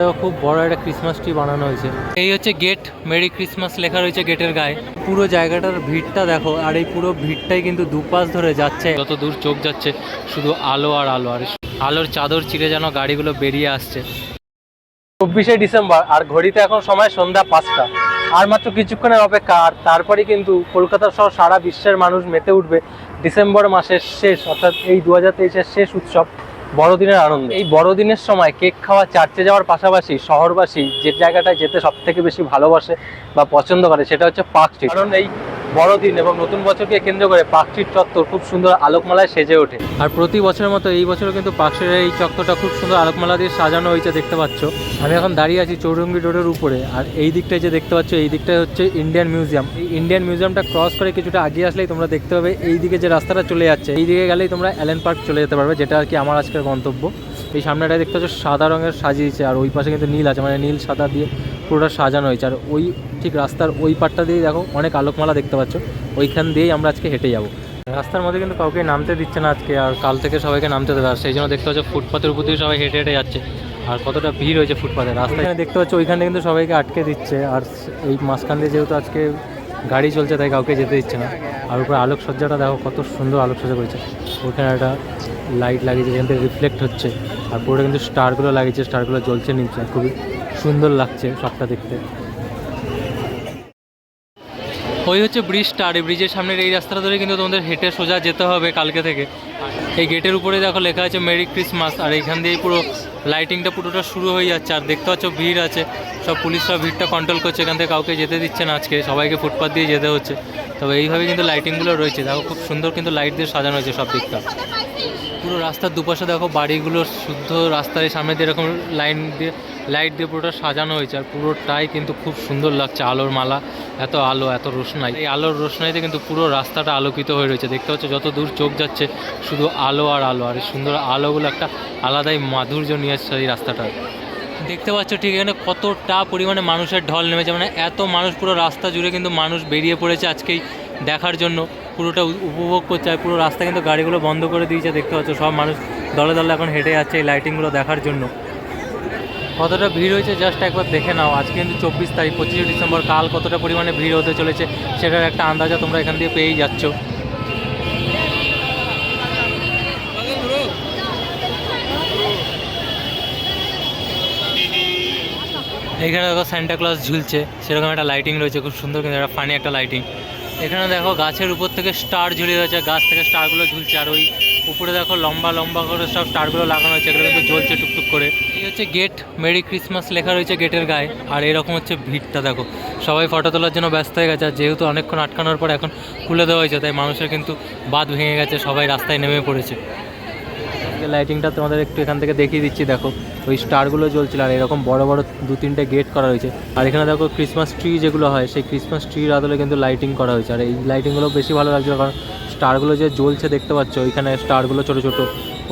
খুব বড় একটা ক্রিসমাস ট্রি বানানো হয়েছে। এই হচ্ছে গেট মেরি ক্রিসমাস লেখা রয়েছে গেটের গায়ে। পুরো জায়গাটার ভিড়টা দেখো, আর এই পুরো ভিড়টাই কিন্তু দুপাশ ধরে যাচ্ছে। যত দূর চোখ যাচ্ছে, শুধু আলো আর আলো, আর আলোর চাদর চিরে যেন গাড়িগুলো বেরিয়ে আসছে। চব্বিশে ডিসেম্বর, আর ঘড়িতে এখন সময় সন্ধ্যা পাঁচটা। আর মাত্র কিছুক্ষণের অপেক্ষা, আর তারপরে কিন্তু কলকাতা সহ সারা বিশ্বের মানুষ মেতে উঠবে ডিসেম্বর মাসের শেষ, অর্থাৎ এই দু হাজার তেইশের শেষ উৎসব। বড়দিনের আনন্দ। এই বড়দিনের সময় কেক খাওয়া চার্চে যাওয়ার পাশাপাশি শহরবাসী যে জায়গাটায় যেতে সব থেকে বেশি ভালোবাসে বা পছন্দ করে সেটা হচ্ছে পার্ক স্ট্রিট। কারণ এই বড়দিন এবং নতুন বছরকে কেন্দ্র করে স্ট্রিট চত্বর খুব সুন্দর আলোকমালায় সেজে ওঠে। আর প্রতি বছরের মতো এই বছরও কিন্তু স্ট্রিটের এই চত্বরটা খুব সুন্দর আলোকমালা দিয়ে সাজানো হয়েছে, দেখতে পাচ্ছ। আমি এখন দাঁড়িয়ে আছি চৌরঙ্গি রোডের উপরে, আর এই দিকটায় যে দেখতে পাচ্ছ, এই দিকটায় হচ্ছে ইন্ডিয়ান মিউজিয়াম এই ইন্ডিয়ান মিউজিয়ামটা ক্রস করে কিছুটা আগিয়ে আসলেই তোমরা দেখতে পাবে, এই দিকে যে রাস্তাটা চলে যাচ্ছে, এই দিকে গেলেই তোমরা অ্যালেন পার্ক চলে যেতে পারবে, যেটা আর কি আমার আজকের গন্তব্য। এই সামনেটায় দেখতে পাচ্ছ, সাদা রঙের সাজিয়েছে, আর ওই পাশে কিন্তু নীল আছে মানে নীল সাদা দিয়ে পুরোটা সাজানো হয়েছে। আর ওই ঠিক রাস্তার ওই পাটটা দিয়ে দেখো, অনেক আলোকমালা দেখতে পাচ্ছ। ওইখান দিয়েই আমরা আজকে হেঁটে যাব। রাস্তার মধ্যে কিন্তু কাউকে নামতে দিচ্ছে না আজকে, আর কাল থেকে সবাইকে নামতে দেবে। আর সেই জন্য দেখতে পাচ্ছ ফুটপাথের উপর দিয়ে সবাই হেঁটে হেঁটে যাচ্ছে। আর কতটা ভিড় হয়েছে ফুটপাথে রাস্তায়। দেখতে পাচ্ছ, ওইখানে কিন্তু সবাইকে আটকে দিচ্ছে। আর এই মাঝখান দিয়ে যেহেতু আজকে গাড়ি চলছে তাই কাউকে যেতে দিচ্ছে না। আর উপরে আলোকসজ্জাটা দেখো কত সুন্দর আলোকসজ্জা করেছে। ওইখানে একটা লাইট লাগিয়েছে, যেখান থেকে রিফ্লেক্ট হচ্ছে। আর পুরোটা কিন্তু স্টারগুলো লাগিয়েছে স্টারগুলো জ্বলছে নিচ্ছে খুবই সুন্দর লাগছে সবটা দেখতে। ওই হচ্ছে ব্রিজটা, আর এই ব্রিজের সামনের এই রাস্তাটা ধরে কিন্তু তোমাদের হেঁটে সোজা যেতে হবে কালকে থেকে। এই গেটের উপরে দেখো লেখা আছে মেরি ক্রিসমাস আর এইখান দিয়েই পুরো লাইটিংটা পুরোটা শুরু হয়ে যাচ্ছে। আর দেখতে পাচ্ছ ভিড় আছে, সব পুলিশরা ভিড়টা কন্ট্রোল করছে। এখান থেকে কাউকে যেতে দিচ্ছে না আজকে, সবাইকে ফুটপাথ দিয়ে যেতে হচ্ছে। তবে এইভাবে কিন্তু লাইটিংগুলো রয়েছে। দেখো খুব সুন্দর কিন্তু লাইট দিয়ে সাজানো হয়েছে সব দিকটা। পুরো রাস্তার দুপাশে দেখো বাড়িগুলো শুদ্ধ রাস্তার সামনে দিয়ে এরকম লাইন দিয়ে লাইট দিয়ে পুরোটা সাজানো হয়েছে আর পুরোটাই কিন্তু খুব সুন্দর লাগছে আলোর মালা। এত আলো, এত রোশনাই। এই আলোর রোশনাইতে কিন্তু পুরো রাস্তাটা আলোকিত হয়ে রয়েছে। দেখতে পাচ্ছ যত দূর চোখ যাচ্ছে শুধু আলো আর আলো। আর এই সুন্দর আলোগুলো একটা আলাদাই মাধুর্য নিয়ে আসছে এই রাস্তাটা। দেখতে পাচ্ছ ঠিক এখানে কতটা পরিমাণে মানুষের ঢল নেমেছে। মানে এত মানুষ পুরো রাস্তা জুড়ে কিন্তু মানুষ বেরিয়ে পড়েছে আজকেই দেখার জন্য। পুরোটা উপভোগ করছে আর পুরো রাস্তা কিন্তু গাড়িগুলো বন্ধ করে দিয়েছে, দেখতে পাচ্ছ, সব মানুষ দলে দলে এখন হেঁটে যাচ্ছে এই লাইটিংগুলো দেখার জন্য। কতটা ভিড় হয়েছে জাস্ট একবার দেখে নাও। আজকে কিন্তু চব্বিশ তারিখ, পঁচিশে ডিসেম্বর, কাল কতটা পরিমাণে ভিড় হতে চলেছে সেটার একটা আন্দাজা তোমরা এখান দিয়ে পেয়েই যাচ্ছ। এখানে দেখো সান্টা ক্লজ ঝুলছে, সেরকম একটা লাইটিং রয়েছে, খুব সুন্দর কিন্তু একটা ফানি একটা লাইটিং এখানে দেখো গাছের উপর থেকে স্টার ঝুলে রয়েছে, গাছ থেকে স্টারগুলো ঝুলছে আর ওই উপরে দেখো লম্বা লম্বা করে সব স্টারগুলো লাগানো হয়েছে, এগুলো কিন্তু জ্বলছে টুকটুক করে। এই হচ্ছে গেট মেরি ক্রিসমাস লেখা রয়েছে গেটের গায়ে, আর এরকম হচ্ছে ভিড়টা দেখো। সবাই ফটো তোলার জন্য ব্যস্ত হয়ে গেছে, আর যেহেতু অনেকক্ষণ আটকানোর পর এখন খুলে দেওয়া হয়েছে, তাই মানুষের কিন্তু বাদ ভেঙে গেছে, সবাই রাস্তায় নেমে পড়েছে। লাইটিংটা তোমাদের একটু এখান থেকে দেখিয়ে দিচ্ছি, দেখো। ওই স্টারগুলো জ্বলছিল আর এরকম বড় বড় দু তিনটে গেট করা হয়েছে আর এখানে দেখো ক্রিসমাস ট্রি যেগুলো হয়, সেই ক্রিসমাস ট্রির আদলে কিন্তু লাইটিং করা হয়েছে। আর এই লাইটিংগুলো বেশি ভালো লাগছিল কারণ স্টারগুলো যে জ্বলছে দেখতে পাচ্ছ, ওইখানে স্টারগুলো ছোটো ছোটো।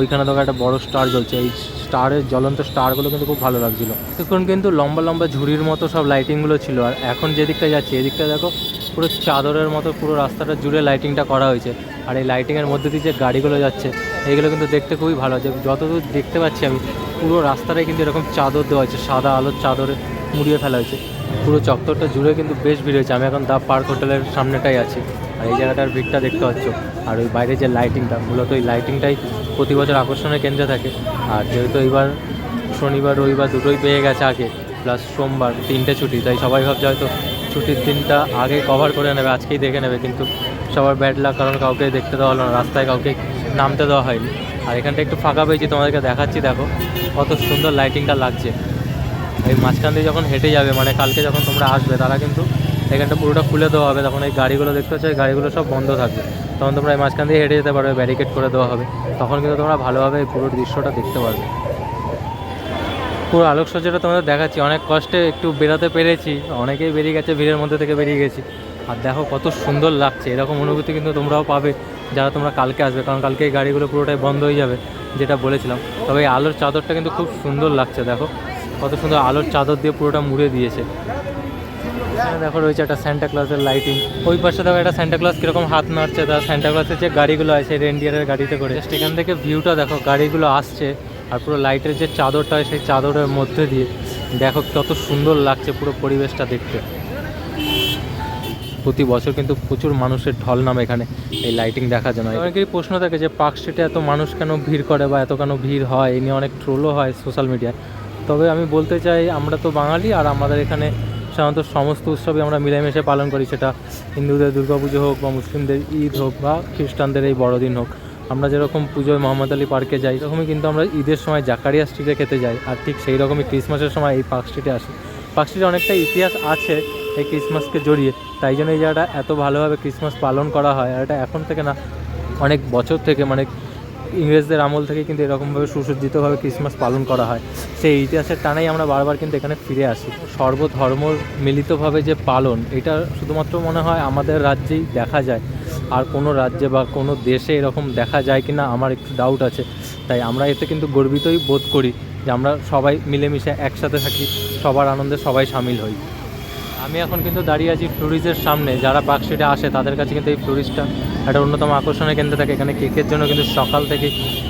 ওইখানে দেখো একটা বড় স্টার জ্বলছে। এই স্টারের জ্বলন্ত স্টারগুলো কিন্তু খুব ভালো লাগছিল। এখন কিন্তু লম্বা লম্বা ঝুড়ির মতো সব লাইটিংগুলো ছিল। আর এখন যে দিকটা যাচ্ছে এদিকটা দেখো, পুরো চাদরের মতো পুরো রাস্তাটা জুড়ে লাইটিংটা করা হয়েছে। আর এই লাইটিংয়ের মধ্যে দিয়ে যে গাড়িগুলো যাচ্ছে এইগুলো কিন্তু দেখতে খুবই ভালো যে যতদূর দেখতে পাচ্ছি আমি, পুরো রাস্তাটাই কিন্তু এরকম চাদর দেওয়া হয়েছে, সাদা আলোর চাদরে মুড়িয়ে ফেলা হয়েছে। পুরো চত্বরটা জুড়ে কিন্তু বেশ ভিড় হয়েছে। আমি এখন দা পার্ক হোটেলের সামনেটাই আছি। আর এই জায়গাটার ভিড়টা দেখতে পাচ্ছ। আর ওই বাইরে যে লাইটিংটা মূলত ওই লাইটিংটাই প্রতি বছর আকর্ষণের কেন্দ্রে থাকে। আর যেহেতু এইবার শনিবার, রবিবার দুটোই পেয়ে গেছে আগে প্লাস সোমবার তিনটে ছুটি, তাই সবাই ভাবছে হয়তো ছুটির দিনটা আগে কভার করে নেবে, আজকেই দেখে নেবে। কিন্তু সবার ব্যাড লাগ কারণ কাউকে দেখতে দেওয়া হলো না। রাস্তায় কাউকে নামতে দেওয়া হয়নি। আর এখানটা একটু ফাঁকা পেয়েছি, তোমাদেরকে দেখাচ্ছি, দেখো। কত সুন্দর লাইটিংটা লাগছে। এই মাঝখান দিয়ে যখন হেঁটে যাবে মানে কালকে যখন তোমরা আসবে, তারা কিন্তু এখানটা পুরোটা খুলে দেওয়া হবে। তখন এই গাড়িগুলো দেখতে পাচ্ছ গাড়িগুলো সব বন্ধ থাকবে। তখন তোমরা এই মাঝখান দিয়ে হেঁটে যেতে পারবে ব্যারিকেড করে দেওয়া হবে। তখন কিন্তু তোমরা ভালোভাবে এই পুরো দৃশ্যটা দেখতে পারবে। পুরো আলোকসজ্জাটা তোমাদের দেখাচ্ছি। অনেক কষ্টে একটু বেরোতে পেরেছি। অনেকেই বেরিয়ে গেছে, ভিড়ের মধ্যে থেকে বেরিয়ে গেছি। আর দেখো, কত সুন্দর লাগছে। এরকম অনুভূতি কিন্তু তোমরাও পাবে। যারা তোমরা কালকে আসবে, কারণ কালকে এই গাড়িগুলো পুরোটাই বন্ধ হয়ে যাবে, যেটা বলেছিলাম। তবে এই আলোর চাদরটা কিন্তু খুব সুন্দর লাগছে, দেখো। কত সুন্দর আলোর চাদর দিয়ে পুরোটা মুড়ে দিয়েছে। দেখো রয়েছে একটা স্যান্টা ক্লাসের লাইটিং ওই পাশে দেখো একটা স্যান্টা ক্লাস কীরকম হাত নাড়ছে, তার স্যান্টা ক্লাসের যে গাড়িগুলো আছে রেন্ডিয়ারের গাড়িতে করে। Just এখান থেকে ভিউটা দেখো, গাড়িগুলো আসছে, আর পুরো লাইটের যে চাদরটা হয় সেই চাদরের মধ্যে দিয়ে। দেখো কত সুন্দর লাগছে পুরো পরিবেশটা দেখতে। প্রতি বছর কিন্তু প্রচুর মানুষের ঢল নামে এখানে এই লাইটিং দেখার জন্য। অনেকেরই প্রশ্ন থাকে যে পার্ক স্ট্রিটে এত মানুষ কেন ভিড় করে বা এত কেন ভিড় হয়? এ নিয়ে অনেক ট্রোলও হয় সোশ্যাল মিডিয়ায় তবে আমি বলতে চাই, আমরা তো বাঙালি আর আমাদের এখানে সাধারণত সমস্ত উৎসবই আমরা মিলেমিশে পালন করি। সেটা হিন্দুদের দুর্গাপুজো হোক বা মুসলিমদের ঈদ হোক বা খ্রিস্টানদের এই বড়দিন হোক। আমরা যেরকম পুজোয় মোহাম্মদ আলী পার্কে যাই এরকমই কিন্তু আমরা ঈদের সময় জাকারিয়া স্ট্রিটে খেতে যাই। আর ঠিক সেই রকমই ক্রিসমাসের সময় এই পার্ক স্ট্রিটে আসি। পার্ক স্ট্রিটে অনেকটা ইতিহাস আছে এই ক্রিসমাসকে জড়িয়ে। তাই জন্য এই জায়গাটা এত ভালোভাবে ক্রিসমাস পালন করা হয়। আর এটা এখন থেকে না, অনেক বছর থেকে মানে ইংরেজদের আমল থেকে কিন্তু এরকমভাবে সুসজ্জিতভাবে ক্রিসমাস পালন করা হয়। সেই ইতিহাসের টানেই আমরা বারবার কিন্তু এখানে ফিরে আসি। সর্বধর্ম মিলিতভাবে যে পালন, এটা শুধুমাত্র মনে হয় আমাদের রাজ্যেই দেখা যায়। আর কোনো রাজ্যে বা কোনো দেশে এরকম দেখা যায় কি না আমার একটু ডাউট আছে। তাই আমরা এতে কিন্তু গর্বিতই বোধ করি যে আমরা সবাই মিলেমিশে একসাথে থাকি, সবার আনন্দে সবাই সামিল হই। আমি এখন কিন্তু দাঁড়িয়ে আছি ফ্লোরিজের সামনে। যারা পার্ক স্ট্রিটে আসে, তাদের কাছে কিন্তু এই ফ্লোরিজটা একটা অন্যতম আকর্ষণের কেন্দ্র থাকে। এখানে কেকের জন্য কিন্তু সকাল থেকে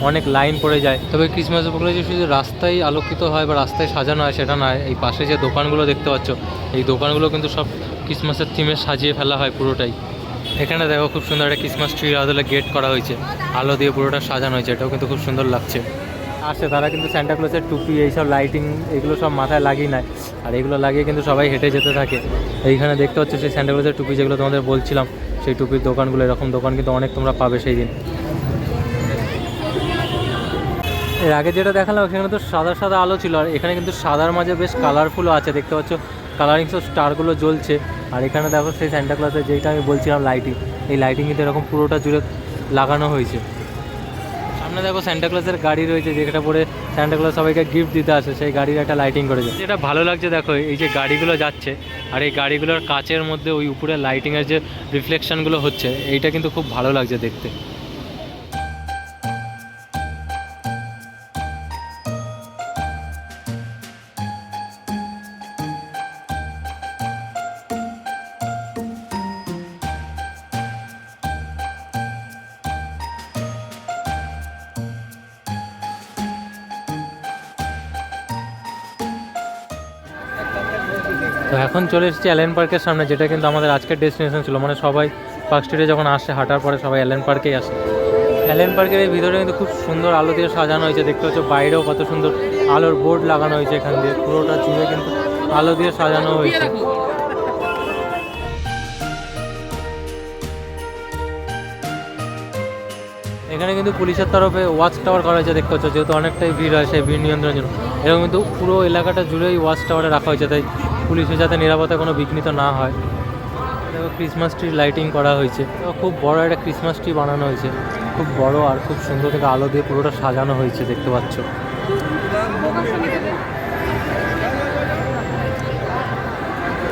অনেক লাইন পড়ে যায়। তবে ক্রিসমাস উপলক্ষে যে শুধু রাস্তায় আলোকিত হয় বা রাস্তায় সাজানো হয়, সেটা নয়। এই পাশে যে দোকানগুলো দেখতে পাচ্ছ, এই দোকানগুলো কিন্তু সব ক্রিসমাসের থিমে সাজিয়ে ফেলা হয় পুরোটাই। এখানে দেখো, খুব সুন্দর একটা ক্রিসমাস ট্রির আদলে গেট করা হয়েছে। আলো দিয়ে পুরোটা সাজানো হয়েছে। এটাও কিন্তু খুব সুন্দর লাগছে। আসে, তারা কিন্তু স্যান্টা ক্লজের টুপি, এইসব লাইটিং এগুলো সব মাথায় লাগিয়ে নেয়। আর এগুলো লাগিয়ে কিন্তু সবাই হেঁটে যেতে থাকে। এইখানে দেখতে পাচ্ছ সেই স্যান্টা ক্লজের টুপি যেগুলো তোমাদের বলছিলাম, সেই টুপির দোকানগুলো, এরকম দোকান কিন্তু অনেক তোমরা পাবে সেই দিন। এর আগে যেটা দেখালাম, সেখানে তো সাদা সাদা আলো ছিল, আর এখানে কিন্তু সাদার মাঝে বেশ কালারফুলও আছে। দেখতে পাচ্ছ কালারিং সব স্টারগুলো জ্বলছে। আর এখানে দেখো সেই স্যান্টা ক্লজের যেটা আমি বলছিলাম লাইটিং এই লাইটিং কিন্তু এরকম পুরোটা জুড়ে লাগানো হয়েছে। সামনে দেখো ক্লাসের গাড়ি রয়েছে যেটা পরে ক্লাস সবাইকে গিফট দিতে আসে, সেই গাড়ির একটা লাইটিং করেছে। যেটা ভালো লাগছে দেখো, এই যে গাড়িগুলো যাচ্ছে, আর এই গাড়িগুলোর কাচের মধ্যে ওই উপরে লাইটিংয়ের যে রিফ্লেকশনগুলো হচ্ছে, এইটা কিন্তু খুব ভালো লাগছে দেখতে। তো এখন চলে এসেছি অ্যালেন পার্কের সামনে, যেটা কিন্তু আমাদের আজকের ডেস্টিনেশন ছিল। মানে সবাই পার্ক স্ট্রিটে যখন আসে, হাঁটার পরে সবাই অ্যালেন পার্কেই আসে। অ্যালেন পার্কের এই ভিতরে কিন্তু খুব সুন্দর আলো দিয়ে সাজানো হয়েছে। দেখতে পাচ্ছ বাইরেও কত সুন্দর আলোর বোর্ড লাগানো হয়েছে এখান দিয়ে। পুরোটা জুড়ে কিন্তু আলো দিয়ে সাজানো হয়েছে। এখানে কিন্তু পুলিশের তরফে ওয়াচ টাওয়ার করা হয়েছে, দেখতে পাচ্ছ। যেহেতু অনেকটাই ভিড় হয় সেই ভিড় নিয়ন্ত্রণের জন্য। এরকম কিন্তু পুরো এলাকাটা জুড়েই ওয়াচ টাওয়ারে রাখা হয়েছে, তাই পুলিশের যাতে নিরাপত্তা কোনো বিঘ্নিত না হয়। দেখো ক্রিসমাস ট্রি লাইটিং করা হয়েছে। খুব বড় একটা ক্রিসমাস ট্রি বানানো হয়েছে। খুব বড় আর খুব সুন্দর থেকে আলো দিয়ে পুরোটা সাজানো হয়েছে, দেখতে পাচ্ছ।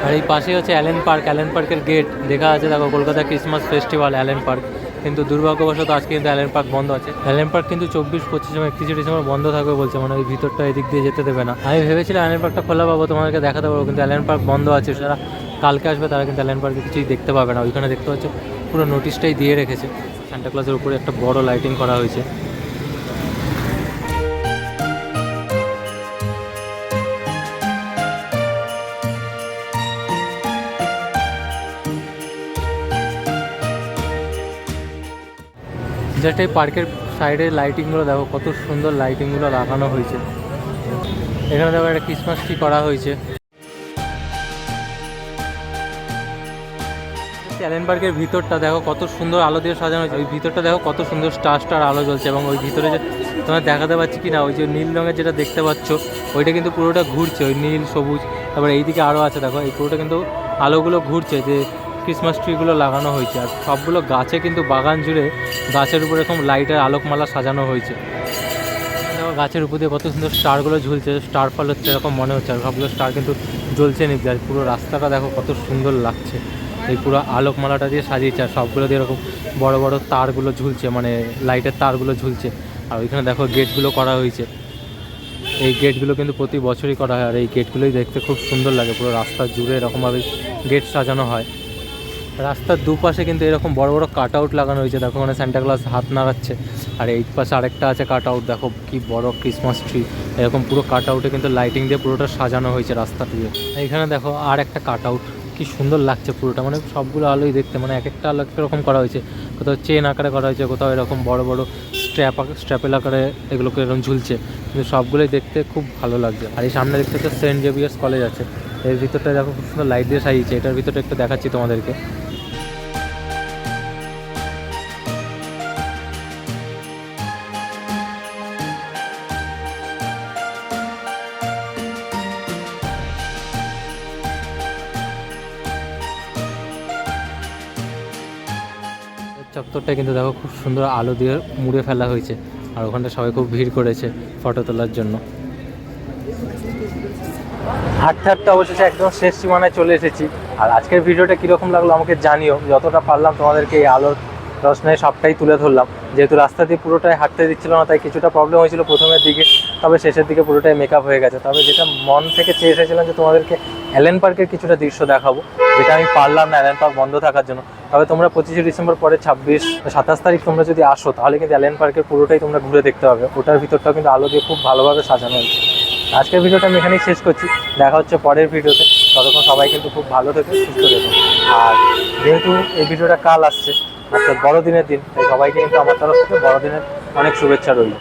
আর এই পাশে হচ্ছে অ্যালেন পার্ক অ্যালেন পার্কের গেট দেখা আছে দেখো Kolkata Christmas festival Allen Park কিন্তু দুর্ভাগ্যবশত আজকে কিন্তু অ্যালেন পার্ক বন্ধ আছে। অ্যালেন পার্ক কিন্তু চব্বিশ, পঁচিশ একত্রিশে ডিসেম্বর বন্ধ থাকবে বলছে মানে ওই ভিতরটা এদিক দিয়ে যেতে দেবে না। আমি ভেবেছিলাম অ্যালেন পার্কটা খোলা পাবো, তোমাদেরকে দেখাতে পারব, কিন্তু অ্যালেন পার্ক বন্ধ আছে, যারা কালকে আসবে তারা কিন্তু অ্যালেন পার্কে কিছুই দেখতে পাবে না। ওইখানে দেখতে পাচ্ছ, পুরো নোটিশটাই দিয়ে রেখেছে। সান্টাক্লাসের উপরে একটা বড় লাইটিং করা হয়েছে। জাস্ট এই পার্কের সাইডের লাইটিংগুলো দেখো, কত সুন্দর লাইটিংগুলো লাগানো হয়েছে। এখানে দেখো একটা ক্রিসমাস ট্রি করা হয়েছে। অ্যালেন পার্কের ভিতরটা দেখো, কত সুন্দর আলো দিয়ে সাজানো হয়েছে। ওই ভিতরটা দেখো, কত সুন্দর স্টার স্টার আলো জ্বলছে এবং ওই ভিতরে যে তোমার দেখাতে পাচ্ছি কি না ওই যে নীল রঙের যেটা দেখতে পাচ্ছ, ওইটা কিন্তু পুরোটা ঘুরছে। ওই নীল, সবুজ, তারপরে এইদিকে আরও আছে, দেখো, এই পুরোটা কিন্তু আলোগুলো ঘুরছে যে ক্রিসমাস ট্রিগুলো লাগানো হয়েছে। আর সবগুলো গাছে কিন্তু বাগান জুড়ে গাছের উপর এরকম লাইটের আলোকমালা সাজানো হয়েছে। গাছের উপর দিয়ে কত সুন্দর স্টারগুলো ঝুলছে স্টার ফল হচ্ছে এরকম মনে হচ্ছে। আর সবগুলো স্টার কিন্তু জ্বলছে নিচ্ছে আর পুরো রাস্তাটা দেখো কত সুন্দর লাগছে। এই পুরো আলোকমালাটা দিয়ে সাজিয়েছে। আর সবগুলো দিয়ে এরকম বড় বড় তারগুলো ঝুলছে মানে লাইটের তারগুলো ঝুলছে। আর ওইখানে দেখো গেটগুলো করা হয়েছে। এই গেটগুলো কিন্তু প্রতি বছরই করা হয়। আর এই গেটগুলোই দেখতে খুব সুন্দর লাগে। পুরো রাস্তা জুড়ে এরকমভাবে গেট সাজানো হয়। রাস্তার দুপাশে কিন্তু এরকম বড় বড় কাট আউট লাগানো হয়েছে দেখো মানে স্যান্টা ক্লাস হাত নাড়াচ্ছে। আর এই পাশে আরেকটা আছে কাট আউট দেখো কি বড় ক্রিসমাস ট্রি এরকম পুরো কাট আউটে কিন্তু লাইটিং দিয়ে পুরোটা সাজানো হয়েছে রাস্তা দিয়ে। এইখানে দেখো আর একটা কাট আউট কি সুন্দর লাগছে পুরোটা। মানে সবগুলো আলোই দেখতে। মানে এক একটা আলো এক রকম করা হয়েছে। কোথাও চেন আকারে করা হয়েছে, কোথাও এরকম বড় বড় স্ট্র্যাপ স্ট্র্যাপেল আকারে এগুলোকে এরকম ঝুলছে। কিন্তু সবগুলোই দেখতে খুব ভালো লাগছে। আর এই সামনে দেখতে তো সেন্ট জেভিয়ার্স কলেজ আছে। এর ভিতরটা দেখো খুব সুন্দর লাইট দিয়ে সাজিয়েছে। এটার ভিতরটা একটু দেখাচ্ছি তোমাদেরকে। চত্বরটা কিন্তু দেখো খুব সুন্দর আলো দিয়ে মুড়ে ফেলা হয়েছে। আর ওখানটা সবাই খুব ভিড় করেছে ফটো তোলার জন্য। হাঁটতে হাঁটতে অবশেষে একদম শেষ সীমানায় চলে এসেছি। আর আজকের ভিডিওটা কীরকম লাগল আমাকে জানিও। যতটা পারলাম তোমাদেরকে এই আলোর রোশনাই সবটাই তুলে ধরলাম। যেহেতু রাস্তা দিয়ে পুরোটাই হাঁটতে দিচ্ছিল না, তাই কিছুটা প্রবলেম হয়েছিল প্রথমের দিকে। তবে শেষের দিকে পুরোটাই মেকআপ হয়ে গেছে। তবে যেটা মন থেকে চেয়ে এসেছিলাম যে তোমাদেরকে অ্যালেন পার্কের কিছুটা দৃশ্য দেখাবো, যেটা আমি পারলাম না অ্যালেন পার্ক বন্ধ থাকার জন্য। তবে তোমরা পঁচিশে ডিসেম্বর পরে ছাব্বিশ, সাতাশ তারিখ তোমরা যদি আসো, তাহলে কিন্তু অ্যালেন পার্কের পুরোটাই তোমরা ঘুরে দেখতে পাবে। ওটার ভিতরটাও কিন্তু আলো দিয়ে খুব ভালোভাবে সাজানো হয়েছে। আজকের ভিডিওটা আমি এখানেই শেষ করছি। দেখা হচ্ছে পরের ভিডিওতে। ততক্ষণ সবাই কিন্তু খুব ভালো থেকে, সুস্থ থেকো। আর যেহেতু এই ভিডিওটা কাল আসছে, অর্থাৎ বড়দিনের দিন, তাই সবাইকে কিন্তু আমার তরফ থেকে বড়দিনের অনেক শুভেচ্ছা রইল।